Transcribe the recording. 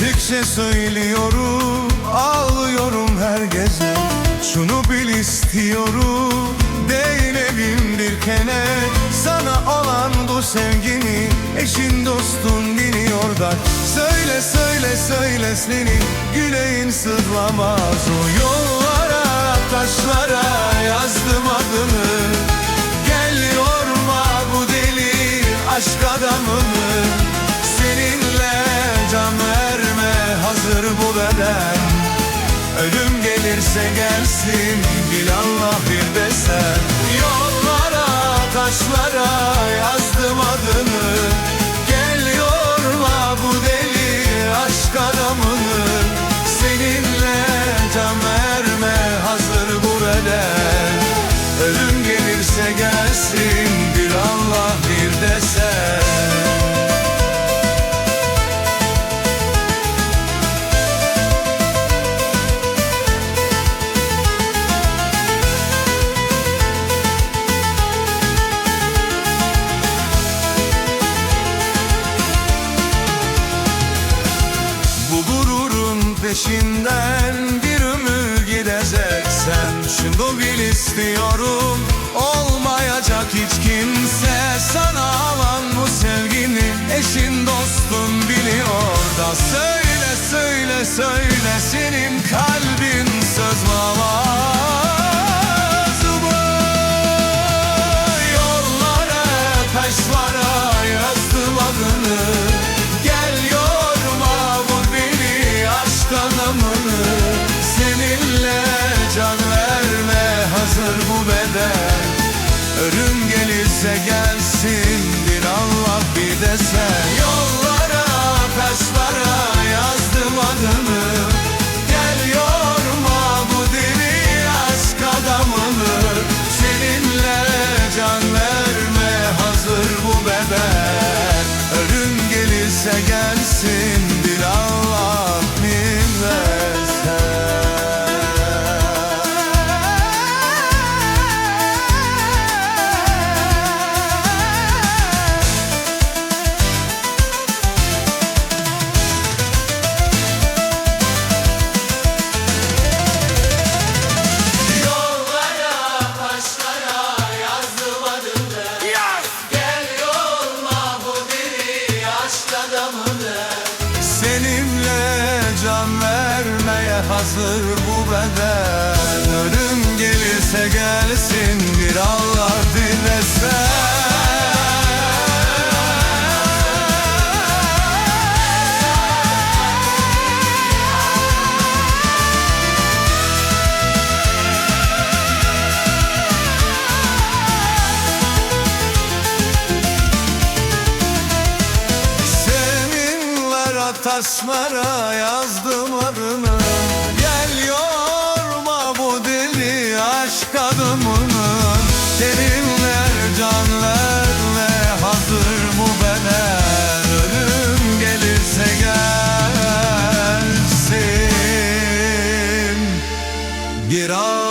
Herkese söylüyorum Ağlıyorum her gece. Şunu bil istiyorum Değilim bir kene. Sana olan bu sevgini Eşin dostun biliyor da Söyle söyle söyle senin Güleğin sırlamaz O yollara gelsin bil Allah bir desen Yollara taşlara yazdım adını. Gel yorma bu deli aşk adamını. Seninle can verme hazır bu beden. Ölüm gelirse gelsin peşinden bir ömür gideceksen Şunu bil istiyorum olmayacak hiç kimse. Sana alan bu sevgini eşin dostun biliyor da. Söyle söyle söyle beden Ölüm gelirse gelsin bir Allah bir de sen. Yollara hazır bu beden. Ölüm gelirse gelsin bir Allah dilesen taşlara yazdım adını gelsin Bir Allah